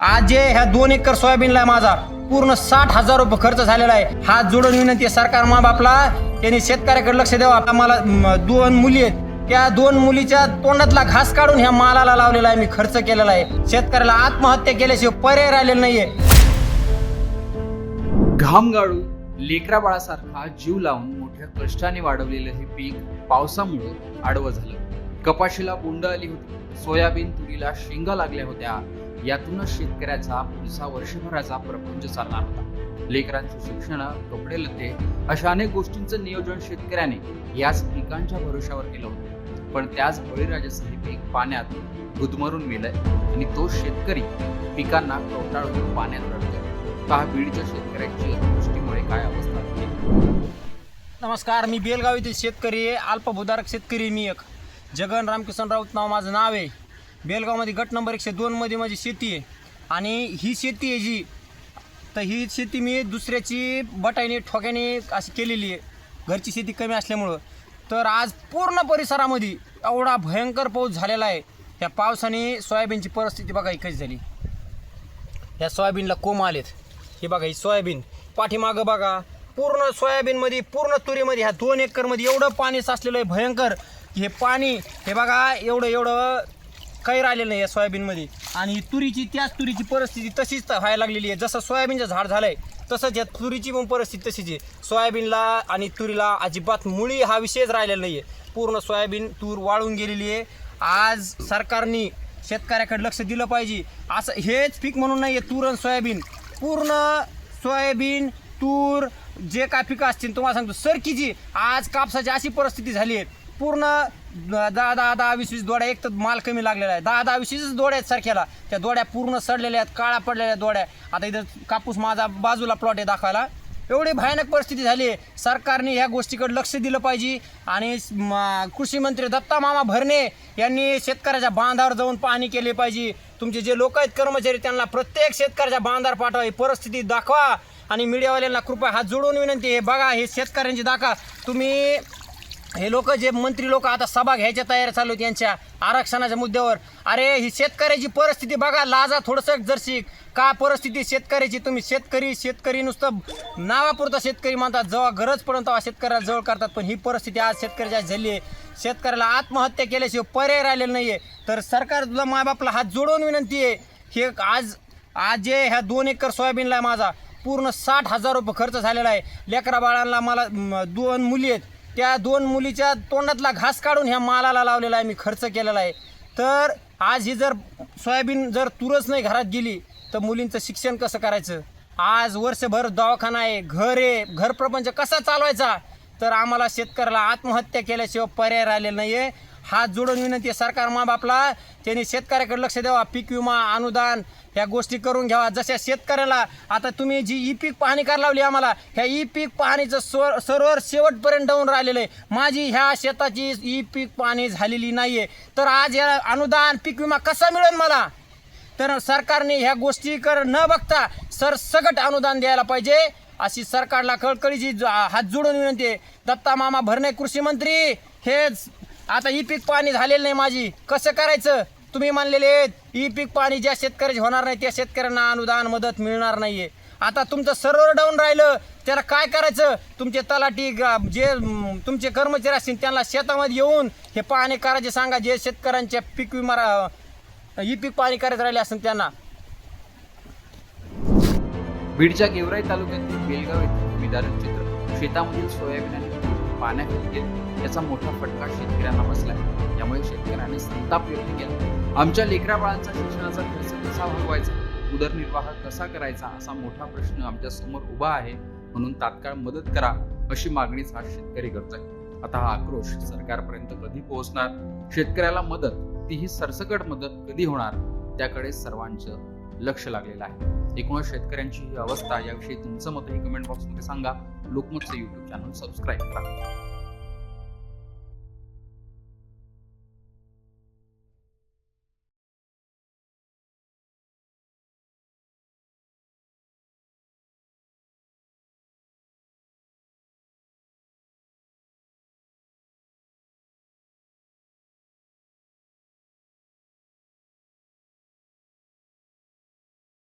आज जे ह्या दोन एकर सोयाबीनला माझा पूर्ण साठ हजार रुपये खर्च झालेला आहे. हा जोडून विनंती आहे सरकार मा बापला त्यांनी शेतकऱ्याकडे लक्ष द्यावं. आम्हाला दोन मुली आहेत. त्या दोन मुलीच्या तोंडातला घास काढून ह्या मालाला लावलेला आहे मी खर्च केलेला आहे. शेतकऱ्याला आत्महत्या केल्याशिवाय पर्याय राहिलेला नाहीये. घाम गाळून लेकरा बाळासारखा जीव लावून मोठ्या कष्टाने वाढवलेलं हे पीक पावसामुळे आडवं झालं. कपाशीला बोंड आली होती. सोयाबीन तुरीला शेंगा लागल्या होत्या. यातूनच शेतकऱ्याचा पुढचा वर्षभराचा प्रपंच चालणार होता. लेकरांची शिक्षण कपडे लते अशा अनेक गोष्टींचं नियोजन शेतकऱ्याने याच पिकांच्या भरोशावर केलं होतं. पण त्याच बळीराजाचं हे पीक पाण्यात गुदमरून मेलंय आणि तो शेतकरी पिकांना कवटाळून पाण्यात रडतोय. पहा बीडच्या शेतकऱ्यांची अतिवृष्टीमुळे काय अवस्था झाली? नमस्कार मी बेलगाव येथील शेतकरी आहे अल्पभूधारक शेतकरी मी एक. जगन रामकिशन राऊत नाव माझं नाव आहे. बेलगावमध्ये गट नंबर एकशे दोनमध्ये माझी शेती आहे. आणि ही शेती आहे जी तर ही शेती मी दुसऱ्याची बटाईने ठोक्याने अशी केलेली आहे. घरची शेती कमी असल्यामुळं. तर आज पूर्ण परिसरामध्ये एवढा भयंकर पाऊस झालेला आहे. या पावसाने सोयाबीनची परिस्थिती बघा ही कशी झाली. ह्या सोयाबीनला कोंब आलेत. हे बघा ही सोयाबीन. पाठीमागं बघा पूर्ण सोयाबीनमध्ये पूर्ण तुरीमध्ये ह्या दोन एकरमध्ये एवढं पाणी साचलेलं आहे भयंकर. की हे पाणी हे बघा एवढं एवढं काही राहिलेलं नाही या सोयाबीनमध्ये. आणि ही तुरीची त्याच तुरीची परिस्थिती तशीच तर व्हायला लागलेली आहे. जसं सोयाबीनचं झाड झालं आहे तसंच या तुरीची पण परिस्थिती तशीच आहे. सोयाबीनला आणि तुरीला अजिबात मुळी हा विषयच राहिलेला नाही आहे पूर्ण सोयाबीन तूर वाळून गेलेली आहे. आज सरकारने शेतकऱ्याकडे लक्ष दिलं पाहिजे. असं हेच पीक म्हणून नाही आहे तूर आणि सोयाबीन. पूर्ण सोयाबीन तूर जे काय पिकं असतील तुम्हाला सांगतो सरकीची आज कापसाची अशी परिस्थिती झाली आहे. पूर्ण दहा दहा दहा वीस वीस दोड्या एक तर माल कमी लागलेला आहे. दहा दहा वीस वीस दोड्या आहेत सारख्याला. त्या दोड्या पूर्ण सडलेल्या आहेत काळा पडलेल्या दोड्या. आता इथं कापूस माझा बाजूला प्लॉट आहे दाखवायला. एवढी भयानक परिस्थिती झाली आहे. सरकारने ह्या गोष्टीकडे लक्ष दिलं पाहिजे. आणि कृषी मंत्री दत्ता मामा भरणे यांनी शेतकऱ्याच्या बांधावर जाऊन पाहणी केली पाहिजे. तुमचे जे लोक आहेत कर्मचारी त्यांना प्रत्येक शेतकऱ्याच्या बांधावर पाठवा. ही परिस्थिती दाखवा. आणि मीडियावाल्यांना कृपया हात जोडून विनंती आहे. बघा हे शेतकऱ्यांची दाखवा तुम्ही हे लोक जे मंत्री लोक आता सभा घ्यायच्या तयार चालू आहेत यांच्या आरक्षणाच्या मुद्द्यावर. अरे ही शेतकऱ्याची परिस्थिती बघा लाजा थोडंसं जरशी. का परिस्थिती शेतकऱ्याची? तुम्ही शेतकरी शेतकरी नुसतं नावापुरता शेतकरी म्हणतात जेव्हा गरज पडून तेव्हा शेतकऱ्याला जवळ करतात. पण ही परिस्थिती आज शेतकऱ्याच्या झाली आहे. शेतकऱ्याला आत्महत्या केल्याशिवाय पर्याय राहिलेला नाही आहे तर सरकार तुला मायबापला हात जोडून विनंती आहे. हे आज आज जे ह्या दोन एकर सोयाबीनला आहे माझा पूर्ण साठ हजार रुपये खर्च झालेला आहे. लेकरा बाळांना मला दोन मुली आहेत. त्या दोन मुलीच्या तोंडातला घास काढून ह्या मालाला लावलेला आहे मी खर्च केलेला आहे. तर आज ही जर सोयाबीन जर तुरच नाही घरात गेली तर मुलींचं शिक्षण कसं करायचं? आज वर्षभर दवाखाना आहे घर आहे घरप्रपंच कसा चालवायचा? तर आम्हाला शेतकऱ्याला आत्महत्या केल्याशिवाय पर्याय राहिलेला नाही आहे हात जोडून विनंती आहे सरकार मा बापला त्यांनी शेतकऱ्याकडे लक्ष द्यावा पीक विमा अनुदान ह्या गोष्टी करून घ्यावा. जशा शेतकऱ्याला आता तुम्ही जी ई पीक पाहणी करायला लावली आम्हाला ह्या ई पीक पाहणीचं स्वर सर्वर शेवटपर्यंत डाऊन राहिलेलं आहे. माझी ह्या शेताची ई पीक पाहणी झालेली नाही आहे तर आज या अनुदान पीक विमा कसा मिळेल मला? तर सरकारने ह्या गोष्टीकडे न बघता सरसकट अनुदान द्यायला पाहिजे. अशी सरकारला कळकळीची हात जोडून विनंती आहे. दत्ता मामा भरणे कृषी मंत्री हेच आता ही पीक पाणी झालेलं नाही माझी. कसं करायचं? तुम्ही मानलेले आहेत ई पीक पाणी ज्या शेतकऱ्याचे होणार नाही त्या शेतकऱ्यांना अनुदान मदत मिळणार नाहीये. आता तुमचं सर्व्हर डाऊन राहिलं त्याला काय करायचं? तुमचे तलाठी जे तुमचे कर्मचारी असतील त्यांना शेतामध्ये येऊन हे पाणी करायचे सांगा. जे शेतकऱ्यांच्या पीक विमा ई पीक पाणी करायचं राहिले असेल त्यांना. बीडच्या गेवराई तालुक्यातील बेलगाव येथील विदारण चित्र शेतामधील सोयाबीन आणि पाण्याखाली याचा मोठा फटका शेतकऱ्यांना बसला त्यामुळे शेतकऱ्यांनी संताप व्यक्त केला. आमच्या लेकरा बाळांचा शिक्षणाचा खर्च कसा भागवायचा उदरनिर्वाह कसा करायचा? असा मोठा प्रश्न आमच्यासमोर उभा आहे. म्हणून तात्काळ मदत करा अशी मागणीच हा शेतकरी करत आहे आता हा आक्रोश सरकारपर्यंत कधी पोहोचणार? शेतकऱ्याला मदत तीही सरसकट मदत कधी होणार? त्याकडे सर्वांचं लक्ष लागलेलं आहे. एकूणच शेतकऱ्यांची ही अवस्था याविषयी तुमचं मतही कमेंट बॉक्समध्ये सांगा. लोकमतचं युट्यूब चॅनल सबस्क्राईब करा.